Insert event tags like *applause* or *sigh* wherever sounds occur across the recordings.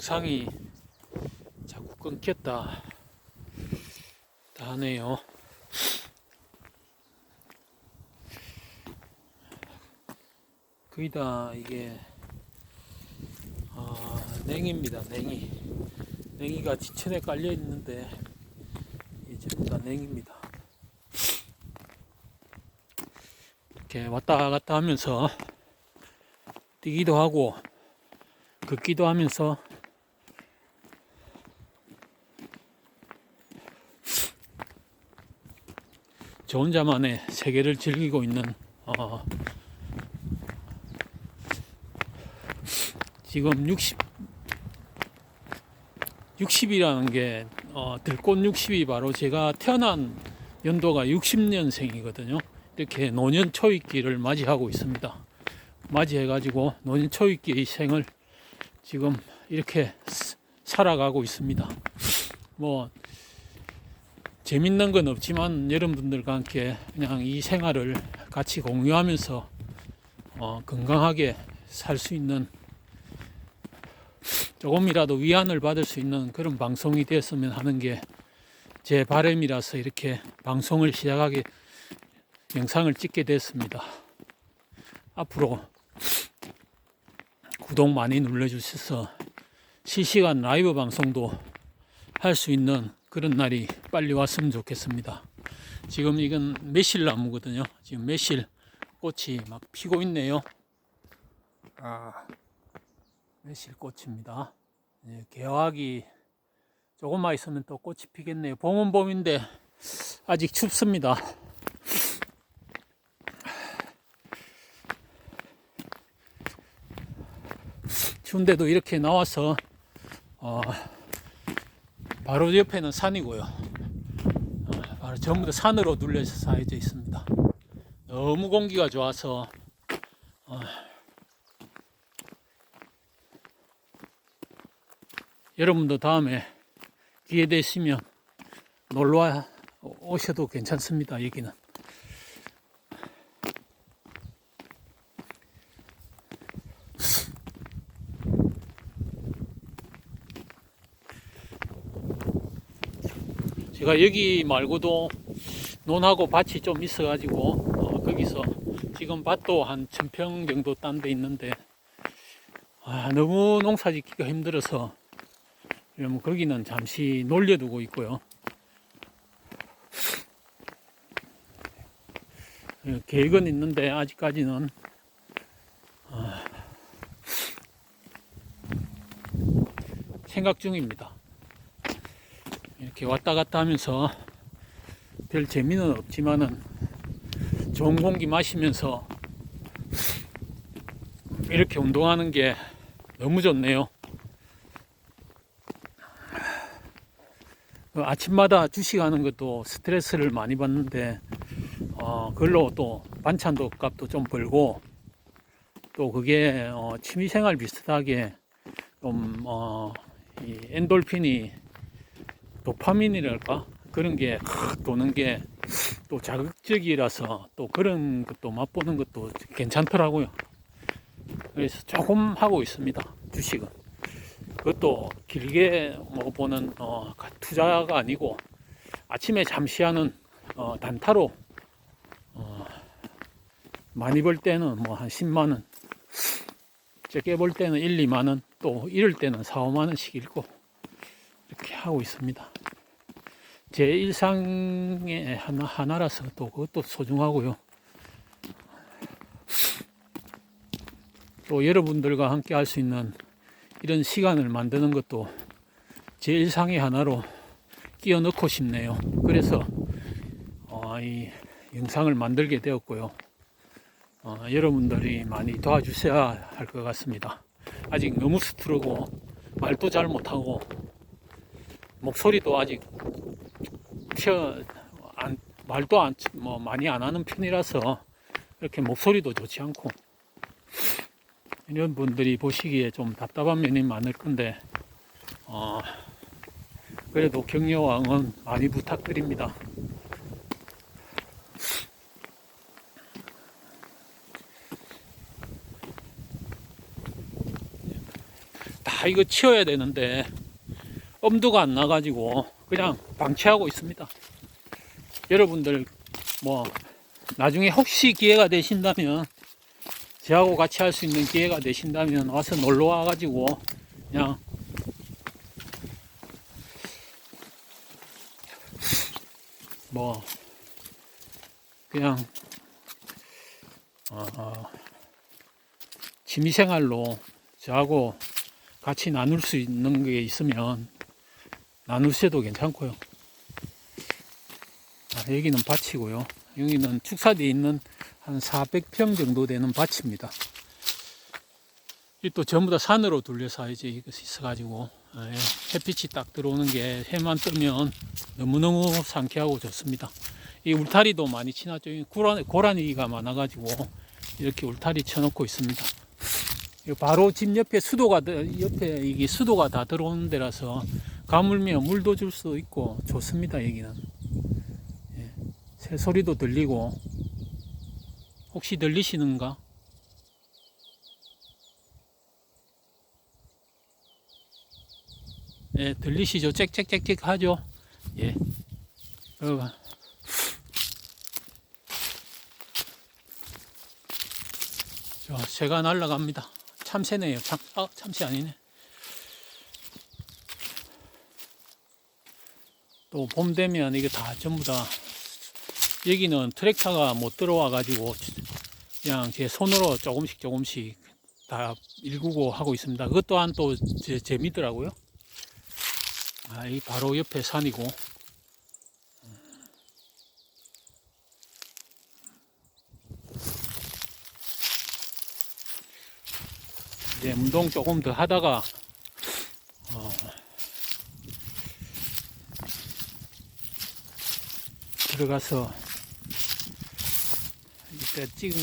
영상이 자꾸 끊겼다. 다 하네요. 거의 다 이게 아, 냉입니다 냉이. 냉이가 지천에 깔려 있는데 전부 다 냉입니다. 이렇게 왔다 갔다 하면서 뛰기도 하고 걷기도 하면서 저 혼자만의 세계를 즐기고 있는 어, 지금 60 60이라는 게 어, 들꽃 60이 바로 제가 태어난 연도가 60년생이거든요. 이렇게 노년 초입기를 맞이하고 있습니다. 맞이해 가지고 노년 초입기의 생을 지금 이렇게 스- 살아가고 있습니다. 뭐 재밌는 건 없지만 여러분들과 함께 그냥 이 생활을 같이 공유하면서 어, 건강하게 살 수 있는 조금이라도 위안을 받을 수 있는 그런 방송이 되었으면 하는 게 제 바람이라서 이렇게 방송을 시작하게 영상을 찍게 됐습니다. 앞으로 구독 많이 눌러주셔서 실시간 라이브 방송도 할 수 있는 그런 날이 빨리 왔으면 좋겠습니다. 지금 이건 매실 나무거든요. 지금 매실 꽃이 막 피고 있네요. 아, 매실 꽃입니다. 예, 개화기 조금만 있으면 또 꽃이 피겠네요. 봄은 봄인데 아직 춥습니다. 추운데도 이렇게 나와서 어, 바로 옆에는 산이고요. 어, 바로 전부 다 산으로 눌려서 쌓여져 있습니다. 너무 공기가 좋아서 어, 여러분도 다음에 기회 되시면 놀러 오셔도 괜찮습니다. 여기는. 제가 여기 말고도 논하고 밭이 좀 있어가지고 어, 거기서 지금 밭도 한 천평 정도 딴 데 있는데 아, 너무 농사 짓기가 힘들어서 그러면 거기는 잠시 놀려두고 있고요. 어, 계획은 있는데 아직까지는 어, 생각 중입니다. 이렇게 왔다 갔다 하면서 별 재미는 없지만은 좋은 공기 마시면서 이렇게 운동하는 게 너무 좋네요. 그 아침마다 주식하는 것도 스트레스를 많이 받는데 어, 그걸로 또 반찬도 값도 좀 벌고 또 그게 어, 취미생활 비슷하게 좀 어, 이 엔돌핀이 도파민이랄까 그런 게확 도는 게 또 자극적이라서 또 그런 것도 맛보는 것도 괜찮더라고요. 그래서 조금 하고 있습니다. 주식은. 그것도 길게 뭐 보는 어, 투자가 아니고 아침에 잠시 하는 어, 단타로 어, 많이 벌 때는 뭐 한 10만 원, 적게 벌 때는 1, 2만 원, 또 이럴 때는 4, 5만 원씩 잃고 이렇게 하고 있습니다. 제 일상의 하나, 하나라서 또 그것도 소중하고요. 또 여러분들과 함께 할 수 있는 이런 시간을 만드는 것도 제 일상의 하나로 끼워 넣고 싶네요. 그래서 어, 이 영상을 만들게 되었고요. 어, 여러분들이 많이 도와주셔야 할 것 같습니다. 아직 너무 스트르고 말도 잘 못하고 목소리도 아직 튀어 안, 말도 안, 뭐 많이 안 하는 편이라서 이렇게 목소리도 좋지 않고 이런 분들이 보시기에 좀 답답한 면이 많을 건데 어, 그래도 격려와 응원 많이 부탁드립니다. 다아 이거 치워야 되는데 엄두가 안 나가지고 그냥 방치하고 있습니다. 여러분들 뭐 나중에 혹시 기회가 되신다면 저하고 같이 할 수 있는 기회가 되신다면 와서 놀러 와가지고 그냥 뭐 그냥 어, 어, 취미생활로 저하고 같이 나눌 수 있는 게 있으면 나누셔도 괜찮고요. 아, 여기는 밭이고요. 여기는 축사되어 있는 한 400평 정도 되는 밭입니다. 이 또 전부 다 산으로 이것이 있어가지고 예, 햇빛이 딱 들어오는 게 해만 뜨면 너무너무 상쾌하고 좋습니다. 이 울타리도 많이. 이 고라니, 고라니가 많아가지고 이렇게 울타리 쳐놓고 있습니다. 바로 집 옆에 수도가 들- 옆에 이게 수도가 다 들어오는 데라서 가물며 물도 줄 수 있고 좋습니다. 여기는 예, 새 소리도 들리고 혹시 들리시는가? 예, 들리시죠? 짹짹짹짹 하죠? 예. 어, 저 새가 날아갑니다. 참새네요. 참, 아, 참새 아니네. 또 봄 되면 이게 다 전부 다 여기는 트랙터가 못 들어와 가지고 그냥 제 손으로 조금씩 조금씩 다 일구고 하고 있습니다. 그것 또한 또 제, 재미더라고요. 아, 이 바로 옆에 산이고. 이제 운동 조금 더 하다가 어, 들어가서 이때 찍은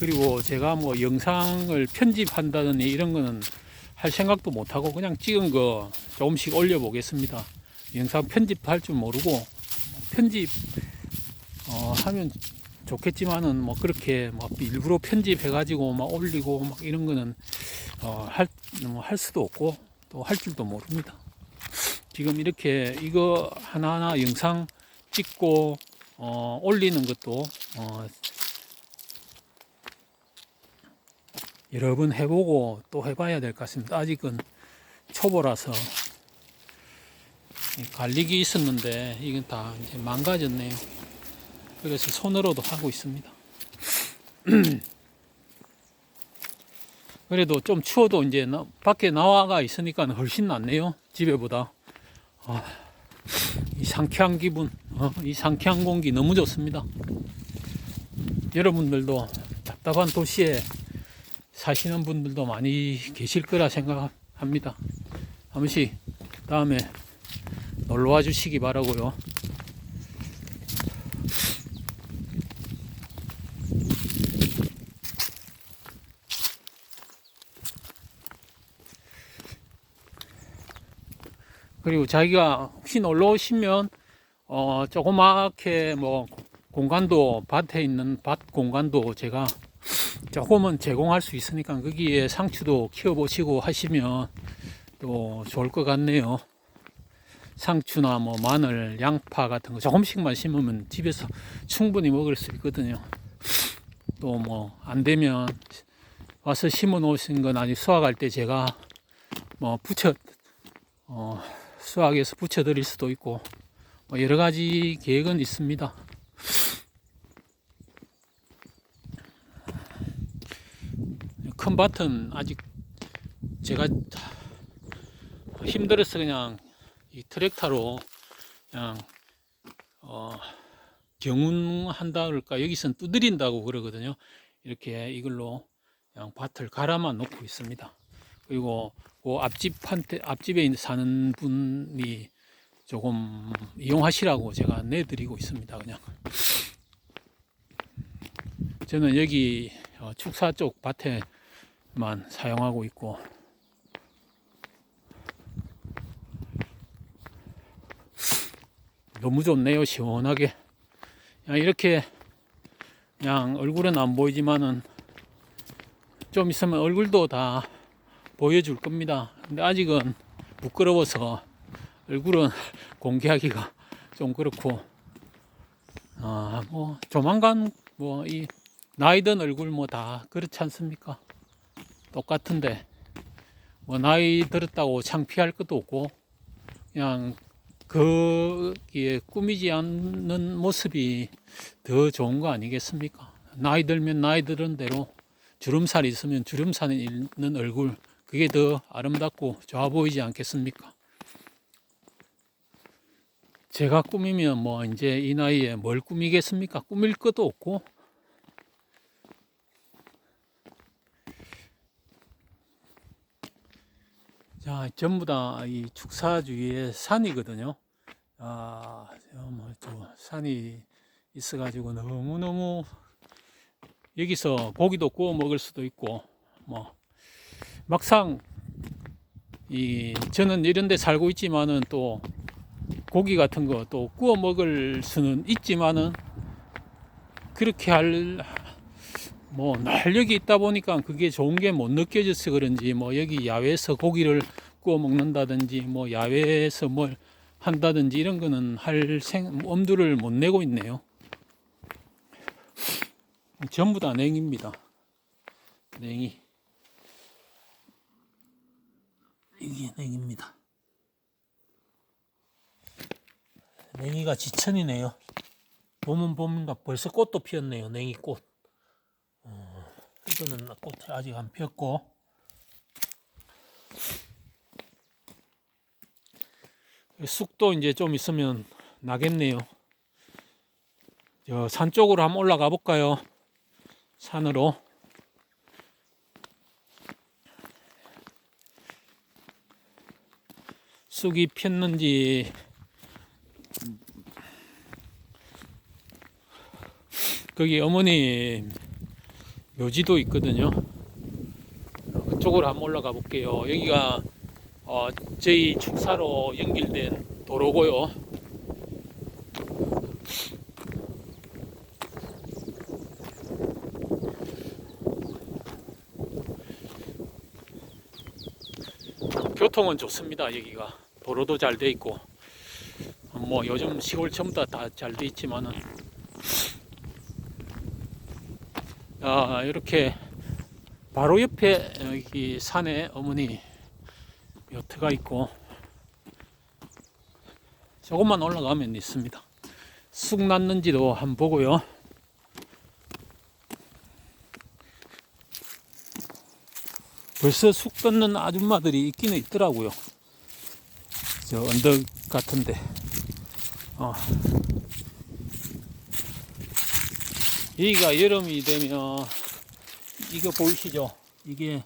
그리고 제가 뭐 영상을 편집한다든지 이런 거는 할 생각도 못 하고 그냥 찍은 거 조금씩 올려 보겠습니다. 영상 편집할 줄 모르고 편집 어, 하면 좋겠지만은 뭐 그렇게 막 일부러 편집해 가지고 막 올리고 막 이런 거는 어, 할, 뭐할 수도 없고 또 할 줄도 모릅니다. 지금 이렇게 이거 하나하나 영상 찍고 어, 올리는 것도 어, 여러 번 해보고 또 해봐야 될 것 같습니다. 아직은 초보라서 이 관리기 있었는데 이건 다 이제 망가졌네요. 그래서 손으로도 하고 있습니다. *clears throat* 그래도 좀 추워도 이제 나- 밖에 나와가 있으니까 훨씬 낫네요. 집에보다. 아, 이 상쾌한 기분, 어, 이 상쾌한 공기 너무 좋습니다. 여러분들도 답답한 도시에 사시는 분들도 많이 계실 거라 생각합니다. 한 번씩 다음에 놀러 와 주시기 바라고요. 그리고 자기가 혹시 놀러 오시면 어 조그맣게 뭐 공간도 밭에 있는 밭 공간도 제가 조금은 제공할 수 있으니까 거기에 상추도 키워보시고 하시면 또 좋을 것 같네요. 상추나 뭐 마늘, 양파 같은 거 조금씩만 심으면 집에서 충분히 먹을 수 있거든요. 또 뭐 안 되면 와서 심어 놓으신 건 아니 수확할 때 제가 뭐 붙여 어, 수확해서 붙여 드릴 수도 있고 뭐 여러 가지 계획은 있습니다. 큰 밭은 아직 제가 힘들어서 그냥 이 트랙터로 그냥 어 경운한다 그럴까 여기선 두드린다고 그러거든요. 이렇게 이걸로 그냥 밭을 갈아만 놓고 있습니다. 그리고 그 앞집한테 앞집에 사는 분이 조금 이용하시라고 제가 내드리고 있습니다. 그냥 저는 여기 어, 축사 쪽 밭에만 사용하고 있고 너무 좋네요 시원하게 그냥 이렇게 그냥 얼굴은 안 보이지만은 좀 있으면 얼굴도 다 보여줄 겁니다. 근데 아직은 부끄러워서 얼굴은 *laughs* 공개하기가 좀 그렇고, 아, 뭐, 조만간 뭐, 이, 나이 든 얼굴 뭐 다 그렇지 않습니까? 똑같은데, 뭐, 나이 들었다고 창피할 것도 없고, 그냥, 거기에 꾸미지 않는 모습이 더 좋은 거 아니겠습니까? 나이 들면 나이 들은 대로 주름살 있으면 주름살 있는 얼굴, 그게 더 아름답고 좋아 보이지 않겠습니까? 제가 꾸미면 뭐 이제 이 나이에 뭘 꾸미겠습니까? 꾸밀 것도 없고 자 전부 다 이 축사 주위에 산이거든요. 아, 뭐또 산이 있어가지고 너무 너무 여기서 고기도 구워 먹을 수도 있고 뭐 막상 이 저는 이런 데 살고 있지만은 또 고기 같은 거 또 구워 먹을 수는 있지만은 그렇게 할 뭐날 여기 있다 보니까 그게 좋은 게 못 느껴져서 그런지 뭐 여기 야외에서 고기를 구워 먹는다든지 뭐 야외에서 뭘 한다든지 이런 거는 할 생, 엄두를 못 내고 있네요. 전부 다 냉입니다. 냉이. 이게 냉입니다. 냉이가 지천이네요. 봄은 봄인가 벌써 꽃도 피었네요. 냉이 꽃. 어, 이거는 꽃이 아직 안 피었고. 쑥도 이제 좀 있으면 나겠네요. 저 산 쪽으로 한번 올라가 볼까요? 산으로. 쑥이 폈는지 거기 어머니 묘지도 있거든요. 그쪽으로 한번 올라가 볼게요. 여기가 어, 저희 축사로 연결된 도로고요. 교통은 좋습니다. 여기가 도로도 잘 돼 있고 뭐 요즘 시골 전부 다잘 돼 있지만은 아 이렇게 바로 옆에 여기 산에 어머니 요트가 있고 조금만 올라가면 있습니다. 쑥 났는지도 한번 보고요. 벌써 쑥 뜯는 아줌마들이 있기는 있더라고요. 저 언덕 같은데. 어. 여기가 여름이 되면 이거 보이시죠? 이게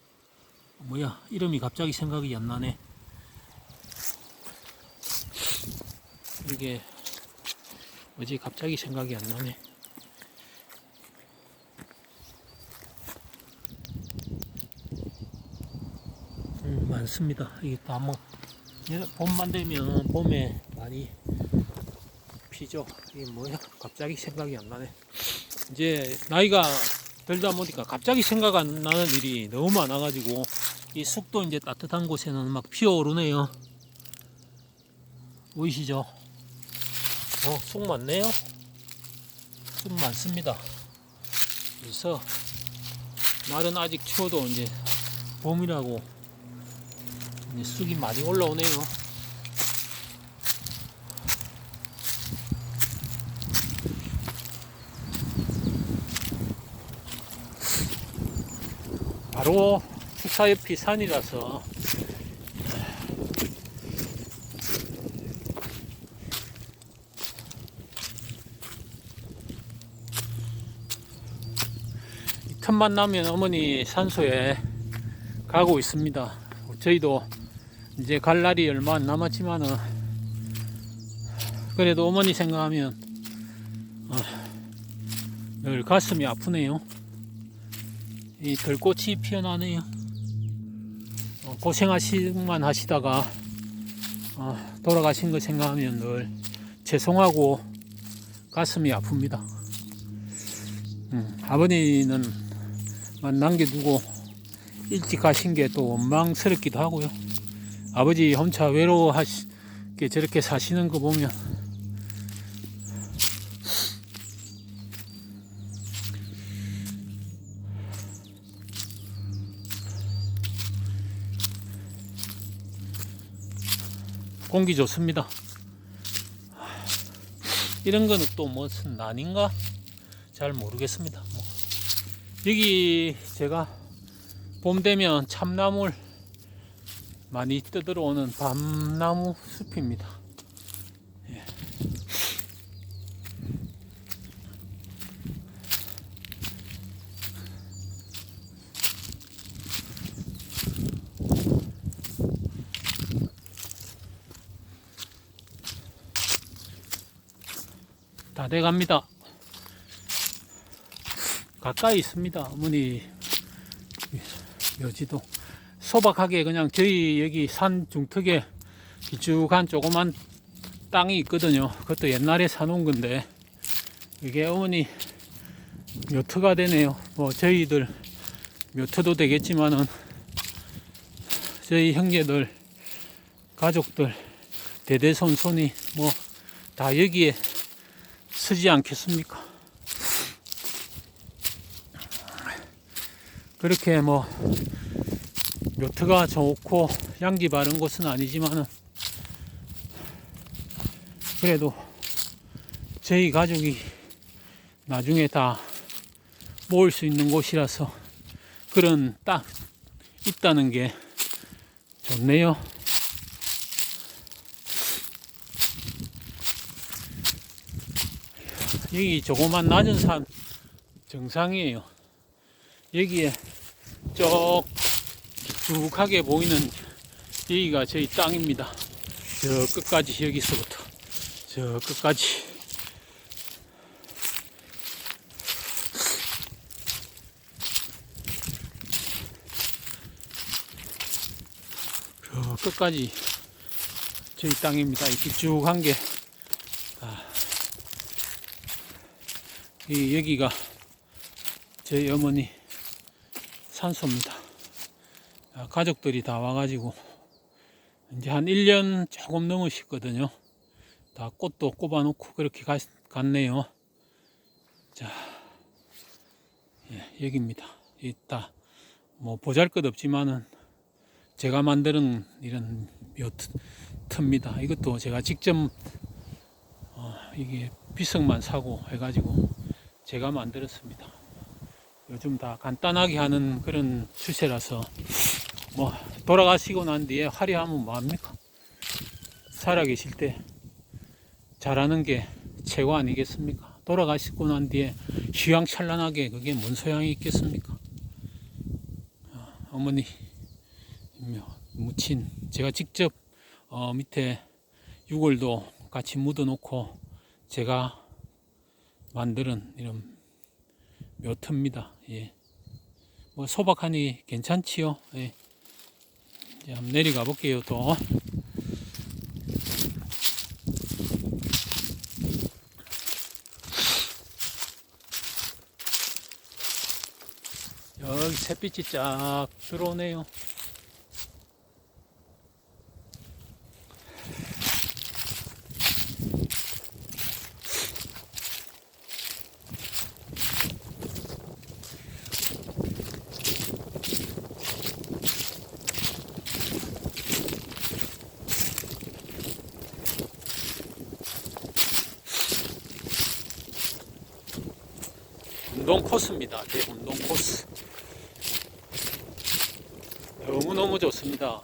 뭐야 이름이 갑자기 생각이 안 나네. 이게 뭐지 갑자기 생각이 안 나네. 음, 많습니다. 이게 다뭐 봄만 되면 봄에 많이 피죠. 이게 뭐야? 갑자기 생각이 안 나네. 이제 나이가 들다 보니까 갑자기 생각 안 나는 일이 너무 많아가지고 이 쑥도 이제 따뜻한 곳에는 막 피어오르네요. 보이시죠? 어, 쑥 많네요. 쑥 많습니다. 그래서 날은 아직 추워도 이제 봄이라고 이제 쑥이 많이 올라오네요. 바로 축사 옆이 산이라서 이 틈만 나면 어머니 산소에 가고 있습니다. 저희도 이제 갈 날이 얼마 안 남았지만은 그래도 어머니 생각하면 어, 늘 가슴이 아프네요. 이 들꽃이 피어나네요. 어, 고생하시만 하시다가 어, 돌아가신 거 생각하면 늘 죄송하고 가슴이 아픕니다. 음, 아버지는 만 남겨두고 일찍 가신 게 또 원망스럽기도 하고요. 아버지 혼자 외로워하게 저렇게 사시는 거 보면 공기 좋습니다. 이런 거는 또 무슨 난인가? 잘 모르겠습니다. 뭐. 여기 제가 봄 되면 참나물 많이 뜯어오는 밤나무 숲입니다. 예. 다 돼갑니다. 가까이 있습니다. 어머니 묘지도 소박하게 그냥 저희 여기 산 중턱에 길쭉한 조그만 땅이 있거든요. 그것도 옛날에 사놓은 건데 이게 어머니 묘터가 되네요. 뭐 저희들 묘터도 되겠지만은 저희 형제들 가족들 대대손손이 뭐 다 여기에 쓰지 않겠습니까? 그렇게 뭐 묘트가 좋고 양기 바른 곳은 아니지만은 그래도 저희 가족이 나중에 다 모을 수 있는 곳이라서 그런 딱 있다는 게 좋네요. 여기 조그만 낮은 산 정상이에요. 여기에 쭉 쭉하게 보이는 여기가 저희 땅입니다. 저 끝까지 여기서부터 저 끝까지 저 끝까지 저희 땅입니다. 이렇게 쭉 한 게 아, 이 여기가 저희 어머니 산소입니다. 아, 가족들이 다 와가지고 이제 한 1년 조금 넘으셨거든요. 다 꽃도 꼽아놓고 그렇게 가, 갔네요. 자, 예, 여기입니다. 이따 뭐 보잘 것 없지만은 제가 만드는 이런 묘트입니다. 이것도 제가 직접 어, 이게 비석만 사고 해가지고 제가 만들었습니다. 요즘 다 간단하게 하는 그런 추세라서 뭐 돌아가시고 난 뒤에 화려하면 뭐합니까? 살아계실 때 잘하는 게 최고 아니겠습니까? 돌아가시고 난 뒤에 휘황찬란하게 그게 뭔 소양이 있겠습니까? 어, 어머니 무친 제가 직접 어, 밑에 유골도 같이 묻어 놓고 제가 만드는 이런 묘트입니다. 예. 뭐 소박하니 괜찮지요. 예. 이제 한번 내려가 볼게요. 또. 여기 햇빛이 쫙 들어오네요. 운동 코스입니다. 대운동 코스. 너무너무 좋습니다.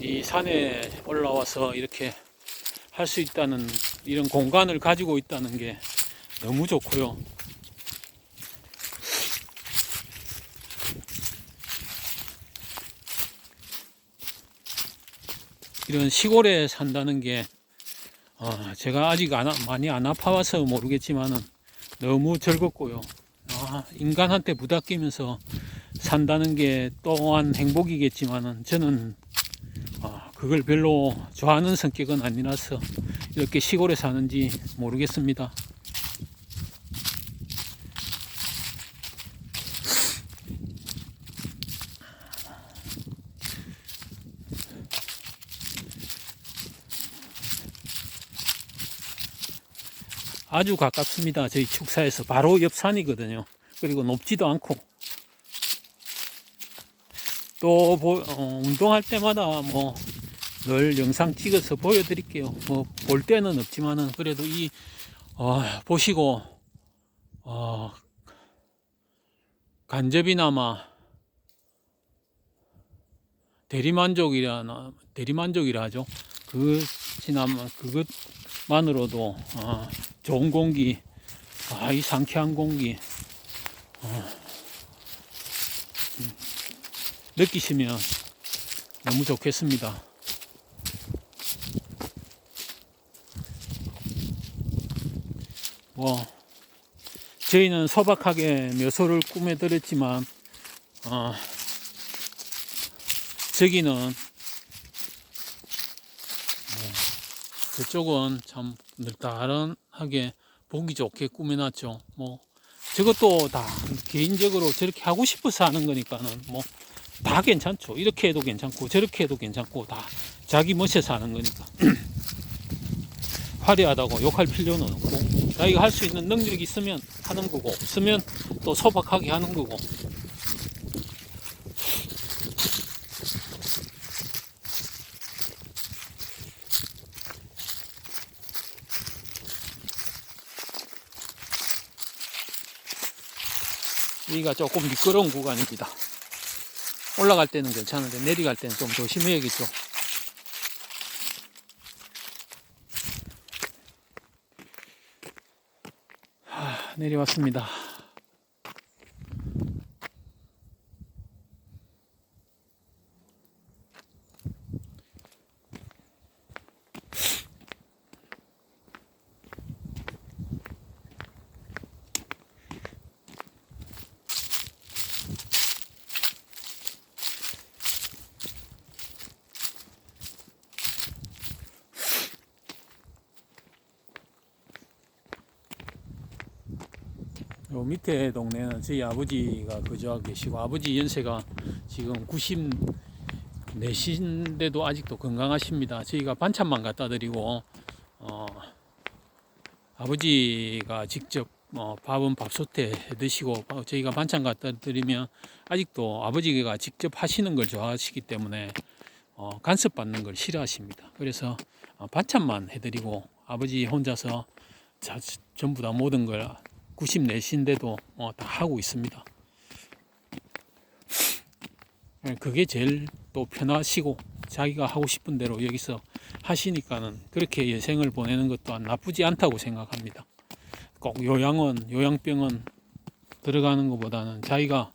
이 산에 올라와서 이렇게 할 수 있다는 이런 공간을 가지고 있다는 게 너무 좋고요. 이런 시골에 산다는 게 어, 제가 아직 안, 아- 많이 안 아파와서 모르겠지만은 너무 즐겁고요. 아, 인간한테 부닥끼면서 산다는 게 또한 행복이겠지만은 저는 아, 그걸 별로 좋아하는 성격은 아니라서 이렇게 시골에 사는지 모르겠습니다. 아주 가깝습니다. 저희 축사에서 바로 옆 산이거든요. 그리고 높지도 않고 또 어, 운동할 때마다 뭐 늘 영상 찍어서 보여드릴게요. 뭐 볼 때는 없지만은 그래도 이 어, 보시고 어, 간접이나마 대리만족이라나 대리만족이라 하죠. 그지나마 그것만으로도 어, 좋은 공기, 아 이 상쾌한 공기 어, 음, 느끼시면 너무 좋겠습니다. 뭐 저희는 소박하게 묘소를 꾸며드렸지만 어, 저기는 네, 저쪽은 참 늘다른하게 보기 좋게 꾸며놨죠. 뭐 저것도 다 개인적으로 저렇게 하고 싶어서 하는 거니까는 뭐 다 괜찮죠. 이렇게 해도 괜찮고 저렇게 해도 괜찮고 다 자기 멋에서 하는 거니까 *clears throat* 화려하다고 욕할 필요는 없고 자기가 할 수 있는 능력이 있으면 하는 거고 없으면 또 소박하게 하는 거고 여기가 조금 미끄러운 구간입니다. 올라갈 때는 괜찮은데 내려갈 때는 좀 조심해야겠죠. 하, 내려왔습니다. 요 밑에 동네는 저희 아버지가 거주하고 계시고 아버지 연세가 지금 94시인데도 아직도 건강하십니다. 저희가 반찬만 갖다 드리고 어, 아버지가 직접 어, 밥은 밥솥에 해 드시고 어, 저희가 반찬 갖다 드리면 아직도 아버지가 직접 하시는 걸 좋아하시기 때문에 어, 간섭 받는 걸 싫어하십니다. 그래서 어, 반찬만 해드리고 아버지 혼자서 자, 전부 다 모든 걸 94시인데도 어, 다 하고 있습니다. 예, 그게 제일 또 편하시고 자기가 하고 싶은 대로 여기서 하시니까는 그렇게 여생을 보내는 것도 나쁘지 않다고 생각합니다. 꼭 요양원, 요양병원 들어가는 것보다는 자기가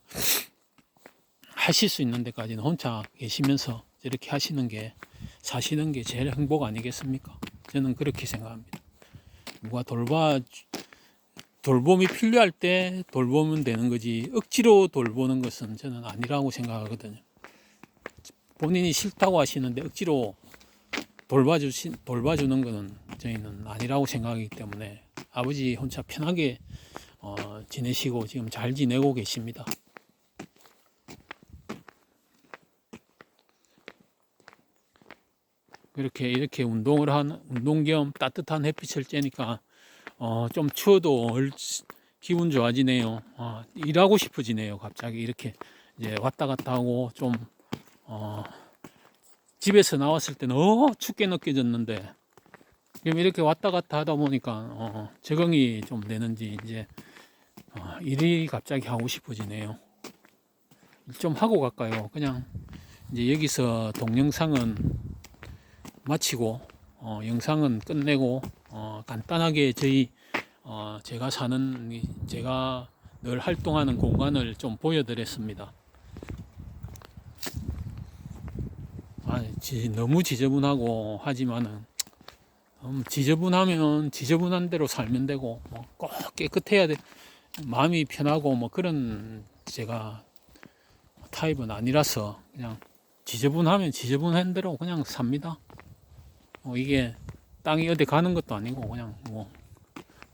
하실 수 있는 데까지는 혼자 계시면서 이렇게 하시는 게 사시는 게 제일 행복 아니겠습니까? 저는 그렇게 생각합니다. 누가 돌봐 돌봄이 필요할 때 돌보면 되는 거지 억지로 돌보는 것은 저는 아니라고 생각하거든요. 본인이 싫다고 하시는데 억지로 돌봐주시 돌봐주는 것은 저희는 아니라고 생각하기 때문에 아버지 혼자 편하게 어, 지내시고 지금 잘 지내고 계십니다. 그렇게 이렇게 운동을 한 운동 겸 따뜻한 햇빛을 쬐니까 어, 좀 추워도 얼, 기분 좋아지네요. 어, 일하고 싶어지네요. 갑자기 이렇게 이제 왔다 갔다 하고 좀 어, 집에서 나왔을 때는 어 춥게 느껴졌는데 지금 이렇게 왔다 갔다 하다 보니까 어, 적응이 좀 되는지 이제 어, 일이 갑자기 하고 싶어지네요. 일좀 하고 갈까요? 그냥 이제 여기서 동영상은 마치고 어, 영상은 끝내고 어, 간단하게 저희 어, 제가 사는 이- 제가 늘 활동하는 공간을 좀 보여드렸습니다. 아, 지, 너무 지저분하고 하지만은 음, 지저분하면 지저분한 대로 살면 되고 뭐 꼭 깨끗해야 돼 마음이 편하고 뭐 그런 제가 타입은 아니라서 그냥 지저분하면 지저분한 대로 그냥 삽니다. 뭐 이게 땅이 어디 가는 것도 아니고 그냥 뭐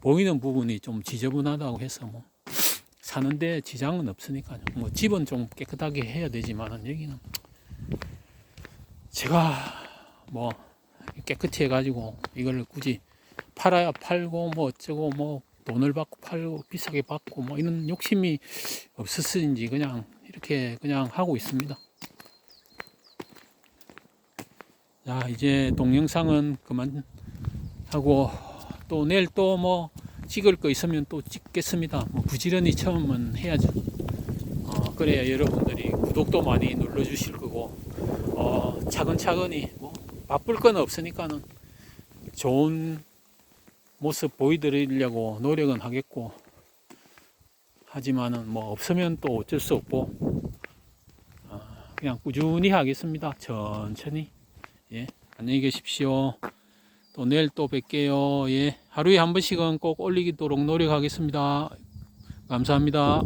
보이는 부분이 좀 지저분하다고 해서 뭐 사는데 지장은 없으니까요. 뭐 집은 좀 깨끗하게 해야 되지만은 여기는 제가 뭐 깨끗이 해가지고 이걸 굳이 팔아야 팔고 뭐 어쩌고 뭐 돈을 받고 팔고 비싸게 받고 뭐 이런 욕심이 없었는지 그냥 이렇게 그냥 하고 있습니다. 자 이제 동영상은 그만 하고 또 내일 또 뭐 찍을 거 있으면 또 찍겠습니다. 뭐 부지런히 처음은 해야죠. 어, 그래야 여러분들이 구독도 많이 눌러주실 거고 어, 차근차근히 뭐 바쁠 건 없으니까는 좋은 모습 보여드리려고 노력은 하겠고 하지만은 뭐 없으면 또 어쩔 수 없고 어, 그냥 꾸준히 하겠습니다. 천천히 예 안녕히 계십시오. 또 내일 또 뵐게요. 예 하루에 한 번씩은 꼭 올리도록 노력하겠습니다. 감사합니다.